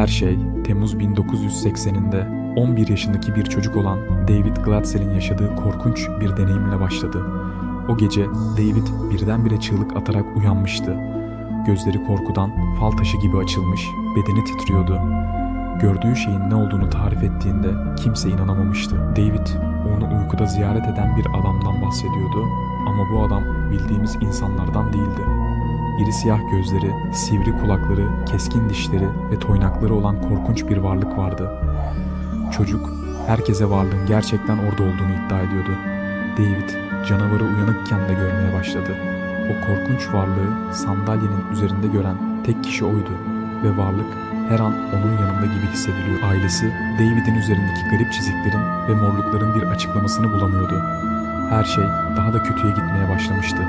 Her şey Temmuz 1980'inde 11 yaşındaki bir çocuk olan David Glatzel'in yaşadığı korkunç bir deneyimle başladı. O gece David birdenbire çığlık atarak uyanmıştı. Gözleri korkudan fal taşı gibi açılmış, bedeni titriyordu. Gördüğü şeyin ne olduğunu tarif ettiğinde kimse inanamamıştı. David onu uykuda ziyaret eden bir adamdan bahsediyordu ama bu adam bildiğimiz insanlardan değildi. İri siyah gözleri, sivri kulakları, keskin dişleri ve toynakları olan korkunç bir varlık vardı. Çocuk herkese varlığın gerçekten orada olduğunu iddia ediyordu. David canavarı uyanıkken de görmeye başladı. O korkunç varlığı sandalyenin üzerinde gören tek kişi oydu ve varlık her an onun yanında gibi hissediliyor. Ailesi David'in üzerindeki garip çiziklerin ve morlukların bir açıklamasını bulamıyordu. Her şey daha da kötüye gitmeye başlamıştı.